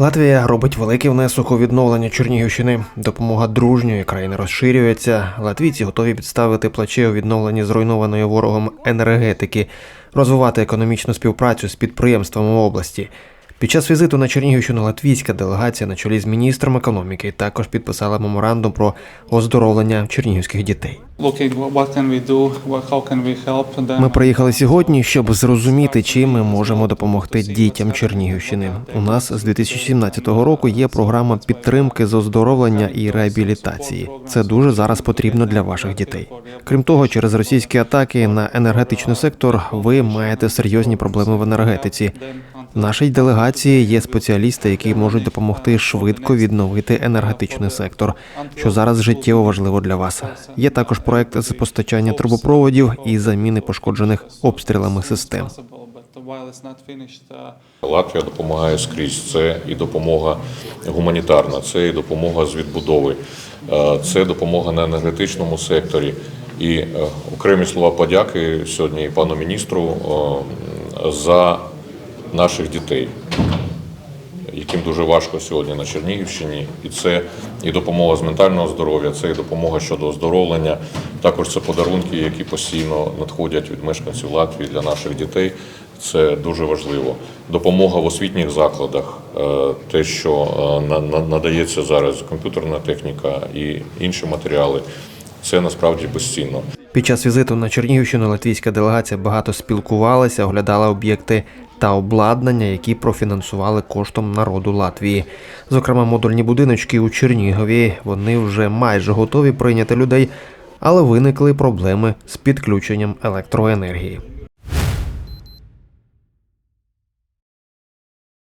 Латвія робить великий внесок у відновлення Чернігівщини. Допомога дружньої країни розширюється. Латвійці готові підставити плече у відновленні зруйнованої ворогом енергетики, розвивати економічну співпрацю з підприємствами області. Під час візиту на Чернігівщину латвійська делегація на чолі з міністром економіки також підписала меморандум про оздоровлення чернігівських дітей. Ми приїхали сьогодні, щоб зрозуміти, чим ми можемо допомогти дітям Чернігівщини. У нас з 2017 року є програма підтримки з оздоровлення і реабілітації. Це дуже зараз потрібно для ваших дітей. Крім того, через російські атаки на енергетичний сектор ви маєте серйозні проблеми в енергетиці. Нашій делегації є спеціалісти, які можуть допомогти швидко відновити енергетичний сектор, що зараз життєво важливо для вас. Є також проект з постачання трубопроводів і заміни пошкоджених обстрілами систем. Латвія допомагає скрізь. Це і допомога гуманітарна, це і допомога з відбудови, е, це допомога на енергетичному секторі. І е, окремі слова подяки сьогодні пану міністру е, за наших дітей, яким дуже важко сьогодні на Чернігівщині. І це і допомога з ментального здоров'я, це і допомога щодо оздоровлення. Також це подарунки, які постійно надходять від мешканців Латвії для наших дітей. Це дуже важливо. Допомога в освітніх закладах, е, те, що е, на- на- надається зараз комп'ютерна техніка і інші матеріали, це насправді безцінно. Під час візиту на Чернігівщину латвійська делегація багато спілкувалася, оглядала об'єкти та обладнання, які профінансували коштом народу Латвії. Зокрема, модульні будиночки у Чернігові. Вони вже майже готові прийняти людей, але виникли проблеми з підключенням електроенергії.